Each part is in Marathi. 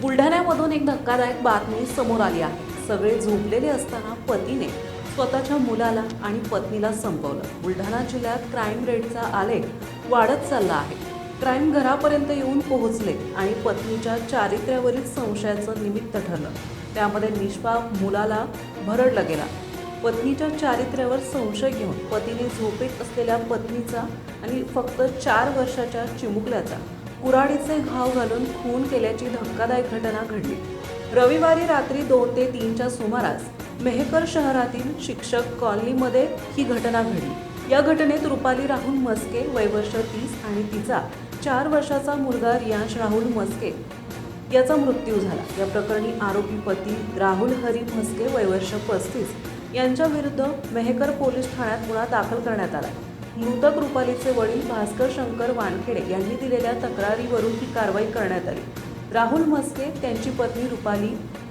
बुलढाण्यामधून एक धक्कादायक बातमी समोर आली आहे. सगळे झोपलेले असताना पतीने स्वतःच्या मुलाला आणि पत्नीला संपवलं. बुलढाणा जिल्ह्यात क्राईम रेटचा आलेख वाढत चालला आहे. क्राईम घरापर्यंत येऊन पोहोचले आणि पत्नीच्या चारित्र्यावरील संशयाचं निमित्त ठरलं. त्यामध्ये निष्पाप मुलाला भरडला गेला. पत्नीच्या चारित्र्यावर संशय घेऊन पतीने झोपेत असलेल्या पत्नीचा आणि फक्त चार वर्षाच्या चिमुकल्याचा कुऱ्हाडीचे घाव घालून खून केल्याची धक्कादायक घटना घडली. रविवारी रात्री दोन ते तीनच्या सुमारास मेहकर शहरातील शिक्षक कॉलनीमध्ये ही घटना घडली. या घटनेत रुपाली राहुल मस्के वयवर्ष तीस आणि तिचा चार वर्षाचा मुलगा रियांश राहुल मस्के याचा मृत्यू झाला. या प्रकरणी आरोपी पती राहुल हरी म्हस्के वयवर्ष पस्तीस यांच्याविरुद्ध मेहकर पोलीस ठाण्यात गुन्हा दाखल करण्यात आला. मृतक रुपालीचे वडील भास्कर शंकर वानखेडे यांनी दिलेल्या तक्रारीवरून ही कारवाई करण्यात आली. राहुल म्हस्के त्यांची पत्नी रुपाली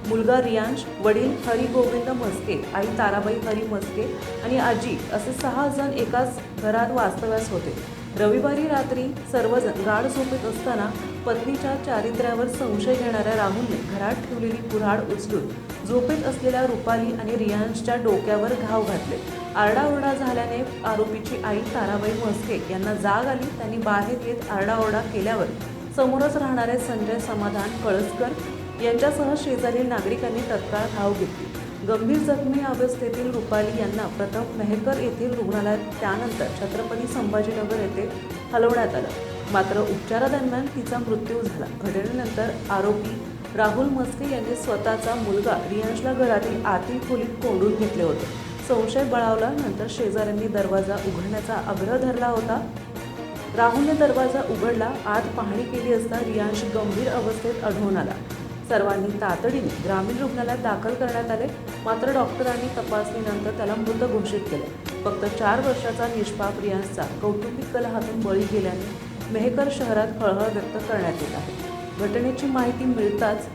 मुलगा रियांश वडील हरी गोविंद म्हस्के आई ताराबाई हरी म्हस्के आणि आजी असे सहा जण एकाच घरात वास्तव्यास होते. रविवारी रात्री सर्वजण गाढ झोपेत असताना पत्नीच्या चारित्र्यावर संशय घेणाऱ्या राहुलने घरात ठेवलेली कुऱ्हाड उचलून झोपेत असलेल्या रुपाली आणि रियांशच्या डोक्यावर घाव घातले. आरडाओरडा झाल्याने आरोपीची आई ताराबाई म्हस्के यांना जाग आली. त्यांनी बाहेर येत आरडाओरडा केल्यावर समोरच राहणारे संजय समाधान कळसकर यांच्यासह शेजारील नागरिकांनी तत्काळ धाव घेतली. गंभीर जखमी अवस्थेतील रुपाली यांना प्रथम मेहकर येथील रुग्णालयात त्यानंतर छत्रपती संभाजीनगर येथे हलवण्यात आलं. मात्र उपचारादरम्यान तिचा मृत्यू झाला. घटनेनंतर आरोपी राहुल मस्के यांनी स्वतःचा मुलगा रियांशला घरातील आतील खोलीत कोंडून घेतले होते. संशय बळावला नंतर शेजाऱ्यांनी दरवाजा उघडण्याचा आग्रह धरला होता. राहुलने दरवाजा उघडला आत पाहणी केली असता रियांश गंभीर अवस्थेत आढळून आला. सर्वांनी तातडीने ग्रामीण रुग्णालयात दाखल करण्यात आले. मात्र डॉक्टरांनी तपासणीनंतर त्याला मृत घोषित केले. फक्त चार वर्षाचा निष्पाप रियांशचा कौटुंबिक कलहातून बळी गेल्याने मेहकर शहरात हळहळ व्यक्त करण्यात येत आहे. घटनेची माहिती मिळताच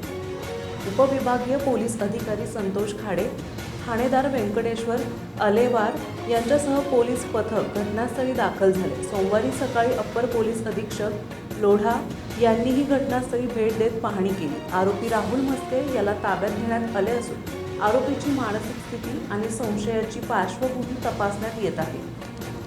उपविभागीय पोलीस अधिकारी संतोष खाडे ठाणेदार व्यंकटेश्वर अलेवार यांच्यासह पोलीस पथक घटनास्थळी दाखल झाले. सोमवारी सकाळी अप्पर पोलीस अधीक्षक लोढा यांनीही घटनास्थळी भेट देत पाहणी केली. आरोपी राहुल म्हस्के याला ताब्यात घेण्यात आले असून आरोपीची मानसिक स्थिती आणि संशयाची पार्श्वभूमी तपासण्यात येत आहे.